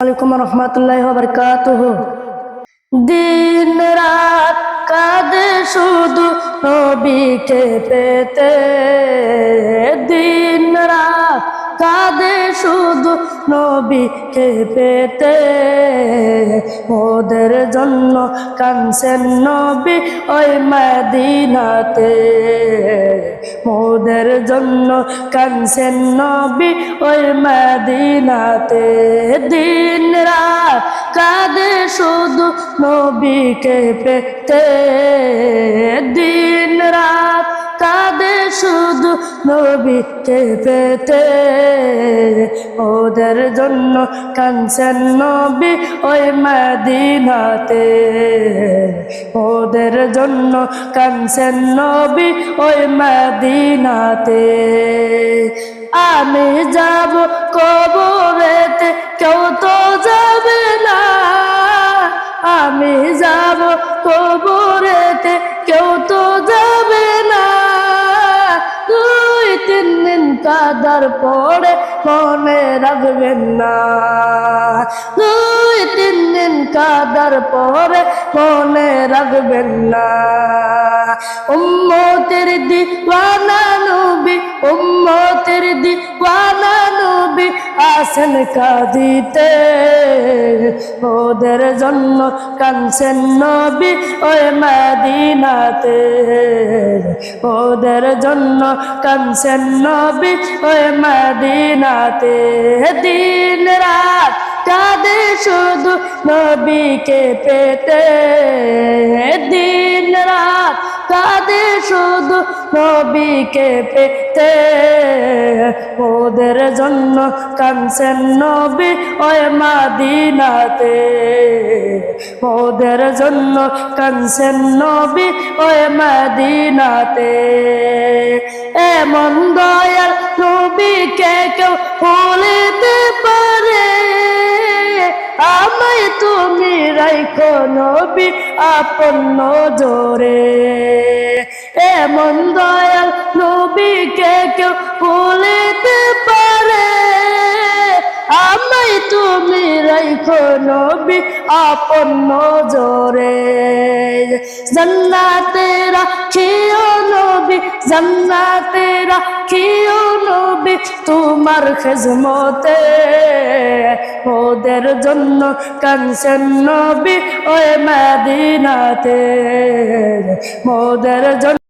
আলাইকুম রহমতুল্লাহ বরকাতুহ। দিন রাত কাঁদে শুধু নবীকে পেতে। দিন রাত কাঁদে শুধু নবীকে পেতে। ওদের জন্য কানসেন নবী ওই মদিনাতে। মোদের জন্য কানসেন নবী ওই মদিনাতে। দিন রাত কাঁদে শুধু নবীকে পেতে। দিন রাত কাঁদে শুধু নবীকে পেতে। ওদের জন্য কানসেন নবী ওই মদিনাতে। জন্য কানসেন নবী ওই মদিনাতে। আমি যাব কবরেতে, কেউ তো যাবে না। আমি যাব কবরেতে, কেউ তো যাবে না। দুই, তিন দিন কাদার পরে মনে রাখবেন না। দুই কাদার পরে মনে রাখবেন না। উম্মতের দিওয়ানা নবী, উম্মতের দিওয়ানা নবী আসেন কাঁদিতে। ওদের জন্য কানসেন নবী ওই মদিনাতে। ওদের জন্য কানসেন নবী ওই মদিনাতে। দিন নবীকে পেতে দিন রাত কাঁদে শুধু নবীকে পেতে। ওদের জন্য কানসেন নবী ওই মাদিনাতে। ওদের জন্য কানসেন নবী ওই মাদিনাতে। এমন দয়াল নবীকে কেউ তুমি রাইখো নবী, আপন জোরে এমন দয়াল নবীকে কেউ ভুলিতে পারে। আমায় তুমি রাইখো নবী, আপন জোরে জন্নাতে রাখিও নবী, জন্নাতে রাখিও নবী, তোমার খেজমতে। ওদের জন্য কানছেন নবী ওই মাদিনাতে। মোদের জন্য